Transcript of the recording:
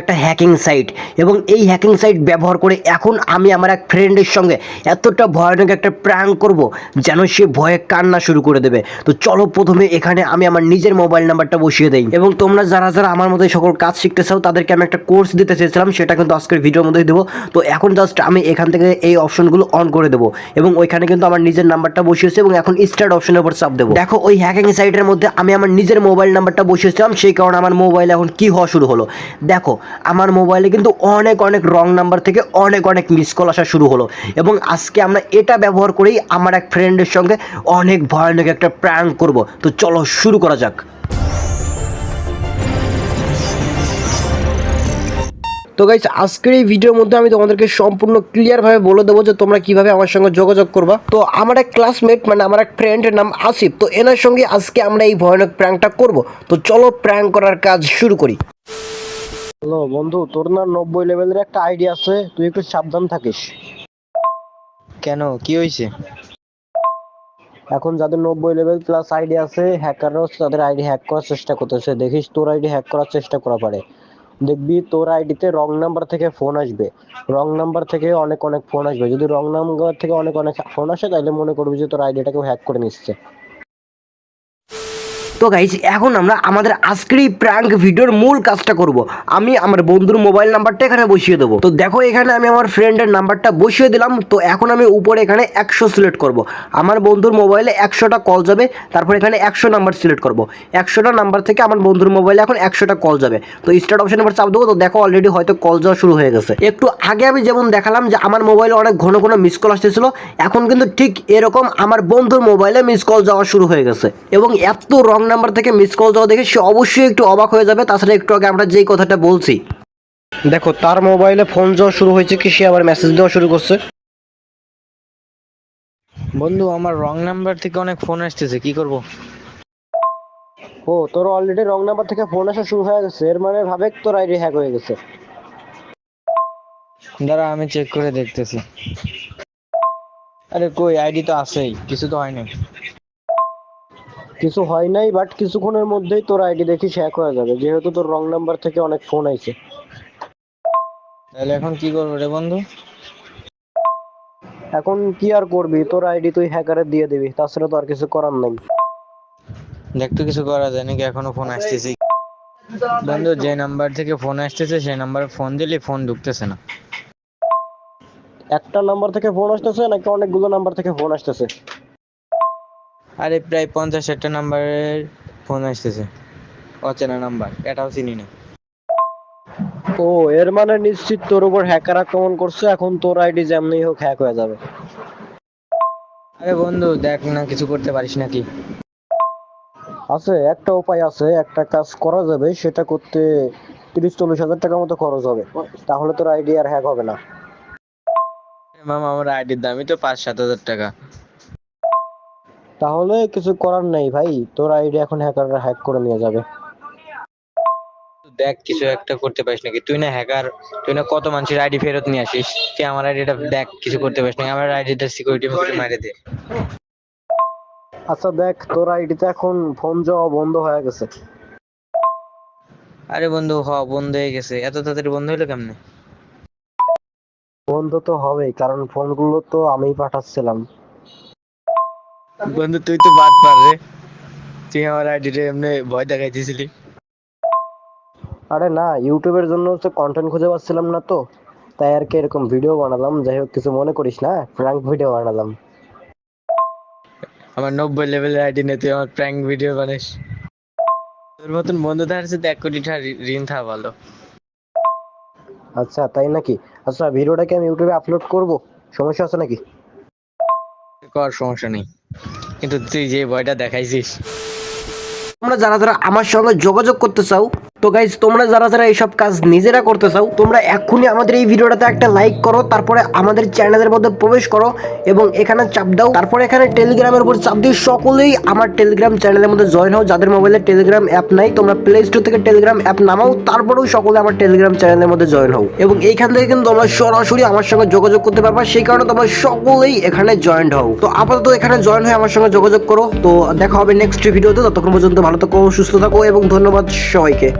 একটা hacking site এবং এই হ্যাকিং সাইট ব্যবহার করে এখন আমি আমার এক ফ্রেন্ডের সঙ্গে এতটা ভয়ানক একটা প্র্যাঙ্ক করব যেন সে ভয়ে কান্না শুরু করে দেবে। তো চলো প্রথমে এখানে আমি আমার নিজের মোবাইল নাম্বারটা বসিয়ে দেই। এবং তোমরা যারা যারা আমার মতো সকল কাজ শিখতে চাও, তাদেরকে আমি একটা কোর্স দিতে চেয়েছিলাম, সেটা কিন্তু আজকের ভিডিওর মধ্যেই দেবো। তো এখন জাস্ট আমি এখান থেকে এই অপশনগুলো অন করে দেবো এবং ওইখানে কিন্তু আমার নিজের নাম্বারটা বসিয়েছে এবং এখন স্টার্ট অপশনের উপর চাপ দেবো। দেখো, ওই হ্যাকিং সাইটের মধ্যে আমি আমার নিজের মোবাইল নাম্বারটা বসিয়েছিলাম, সেই কারণে আমার মোবাইল এখন কি হওয়া শুরু হলো। দেখো আমার মোবাইলে কিন্তু অনেক অনেক রং নাম্বার থেকে অনেক অনেক মিস কল আসা শুরু হলো। এবং আজকে আমরা এটা ব্যবহার করেই আমার এক ফ্রেন্ডের সঙ্গে অনেক ভয়ানক একটা প্র্যাঙ্ক করব। তো চলো শুরু করা যাক। তো গাইস আজকের এই ভিডিওর মধ্যে আমি তোমাদেরকে সম্পূর্ণ ক্লিয়ারভাবে বলে দেবো যে তোমরা কীভাবে আমার সঙ্গে যোগাযোগ করবা। তো আমার এক ক্লাসমেট মানে আমার এক ফ্রেন্ডের নাম আসিফ। তো এনার সঙ্গে আজকে আমরা এই ভয়ানক প্র্যাঙ্কটা করব। তো চলো প্র্যাঙ্ক করার কাজ শুরু করি। হ্যালো বন্ধু তোর না নব্বই লেভেলের একটা আইডিয়া আছে তুই একটু সাবধান থাকিস। কেন? কি হয়েছে? এখন যাদের নব্বই লেভেল প্লাস আইডি আছে হ্যাকাররাও তাদের আইডি হ্যাক করার চেষ্টা করতেছে। দেখিস তোর আইডি হ্যাক করার চেষ্টা করা পারে। দেখবি তোর আইডিতে রং নাম্বার থেকে ফোন আসবে। রং নাম্বার থেকে অনেক অনেক ফোন আসবে। যদি রং নাম্বার থেকে অনেক অনেক ফোন আসে তাহলে মনে করবি যে তোর আইডিটা কেউ হ্যাক করে নিচ্ছে। তো গাইজ এখন আমরা আমাদের আজকের এই প্র্যাঙ্ক ভিডিওর মূল কাজটা করব। আমি আমার বন্ধুর মোবাইল নাম্বারটা এখানে বসিয়ে দেবো। তো দেখো, এখানে আমি আমার ফ্রেন্ডের নাম্বারটা বসিয়ে দিলাম। তো এখন আমি উপরে এখানে একশো সিলেক্ট করব। আমার বন্ধুর মোবাইলে একশোটা কল যাবে, তারপর এখানে একশো নাম্বার সিলেক্ট করব। একশোটা নাম্বার থেকে আমার বন্ধুর মোবাইলে এখন একশোটা কল যাবে। তো স্টার্ট অপশন এবার চাপ দেবো। তো দেখো অলরেডি হয়তো কল যাওয়া শুরু হয়ে গেছে। একটু আগে আমি যেমন দেখালাম যে আমার মোবাইলে অনেক ঘন ঘন মিস কল আসতেছিল, এখন কিন্তু ঠিক এরকম আমার বন্ধুর মোবাইলে মিস কল যাওয়া শুরু হয়ে গেছে। এবং এত রং নাম্বার থেকে মিস কল যাওয়া দেখে সে অবশ্যই একটু অবাক হয়ে যাবে। তাছাড়া একটু আগে আমরা যেই কথাটা বলছি। দেখো তার মোবাইলে ফোন যাওয়া শুরু হয়েছে কি সে আবার মেসেজ দেওয়া শুরু করছে। বন্ধু আমার রং নাম্বার থেকে অনেক ফোন আসতেছে কি করব? ও তোর অলরেডি রং নাম্বার থেকে ফোন আসা শুরু হয়ে গেছে। এর মানে ভাবে তোর আইডি হ্যাক হয়ে গেছে। দাঁড়া আমি চেক করে দেখতেছি। আরে কই আইডি তো আছেই কিছু তো হয়নি কিছু হয় নাই বাট কিছুক্ষণের মধ্যেই তোর আইডি দেখি হ্যাক হয়ে যাবে। যেহেতু তোর রং নাম্বার থেকে অনেক ফোন আইছে। তাহলে এখন কি করব রে বন্ধু? এখন কি আর করবি? তোর আইডি তুই হ্যাকারে দিয়ে দিবি তাছাড়া তো আর কিছু করার নাই। দেখ তো কিছু করা যায় নাকি এখনও ফোন আসতেছে। বন্ধু যে নাম্বার থেকে ফোন আসতেছে সেই নাম্বারে ফোন দিলে ফোন ঢুকতেছে না। একটা নাম্বার থেকে ফোন আসতেছে নাকি অনেকগুলো নাম্বার থেকে ফোন আসতেছে? আরে প্রায় পঞ্চাশ ষাটটা নাম্বারের ফোন আসতেছে। অচেনা নাম্বার এটাও চিনি না। ও এর মানে নিশ্চিত তোর উপর হ্যাকার আক্রমণ করছে এখন তোর আইডি যেমনি হোক হ্যাক হয়ে যাবে। আরে বন্ধু দেখ না কিছু করতে পারিস নাকি? আছে একটা উপায় আছে একটা কাজ করা যাবে সেটা করতে তিরিশ চল্লিশ হাজার টাকার মতো খরচ হবে। তাহলে তোর আইডি আর হ্যাক হবে না। মামা আমার আইডির দামই তো পাঁচ সাত হাজার টাকা। তাহলে কিছু করার নেই ভাই। তোর আইডি এখন হ্যাকাররা হ্যাক করে নিয়ে যাবে। দেখ কিছু একটা করতে পারিস নাকি? তুই না হ্যাকার তুই না কত মানুষের আইডি ফেরত নিয়ে আসিস? তুই আমার আইডিটা দেখ কিছু করতে পারিস নাকি? আমার আইডিটা সিকিউরিটি মিকিউরিটি মারে দে। আচ্ছা দেখ তোর আইডিতে এখন ফোন যাওয়া বন্ধ হয়ে গেছে। আরে বন্ধু হ বন্ধ হয়ে গেছে। এত তাড়াতাড়ি বন্ধ হলো কেমনে? বন্ধ তো হবেই কারণ ফোনগুলো তো আমিই পাঠাচ্ছিলাম। বন্ধু তুই তো বাদ পার রে। তুই আমার আইডিটা এমনি ভয় দেখাইতেছিলি। আরে না ইউটিউবের জন্য তো কন্টেন্ট খুঁজে পাচ্ছিলাম না তো। তাই আর কি এরকম ভিডিও বানালাম যাই হোক কিছু মনে করিস না প্র্যাঙ্ক ভিডিও বানালাম। আমার নব্বই লেভেলের আইডি নিয়ে তুই আমার প্র্যাঙ্ক ভিডিও বানাস। তোর মতন বন্ধু সাথে এক কোটি টাকা ঋণ থাকা ভালো। আচ্ছা তাই নাকি? আচ্ছা ভিডিওটাকে আমি ইউটিউবে আপলোড করব? সমস্যা আছে নাকি? কর সমস্যা নেই। কিন্তু তুই যে ভয়টা দেখাইছিস। তোমরা যারা যারা আমার সঙ্গে যোগাযোগ করতে চাও তো গাইজ তোমরা যারা যারা এইসব কাজ নিজেরা করতে চাও, তোমরা এক্ষুনি আমাদের এই ভিডিওটাতে একটা লাইক করো, তারপরে আমাদের চ্যানেলের মধ্যে প্রবেশ করো এবং এখানে চাপ দাও। তারপরে এখানে টেলিগ্রামের উপর চাপ দিয়ে সকলেই আমার টেলিগ্রাম চ্যানেলের মধ্যে জয়েন হও, যাদের মোবাইলে টেলিগ্রাম অ্যাপ নাই, তোমরা প্লে স্টোর থেকে টেলিগ্রাম অ্যাপ নামাও, তারপরেও সকলে আমার টেলিগ্রাম চ্যানেলের মধ্যে জয়েন হও। এবং এইখান থেকে কিন্তু তোমরা সরাসরি আমার সঙ্গে যোগাযোগ করতে পারবা, সেই কারণে তোমরা সকলেই এখানে জয়েন্ট হও। তো আপাতত এখানে জয়েন হয়ে আমার সঙ্গে যোগাযোগ করো। তো দেখা হবে নেক্সট ভিডিওতে ততক্ষণ পর্যন্ত ভালো থাকো, সুস্থ থাকো এবং ধন্যবাদ সবাইকে।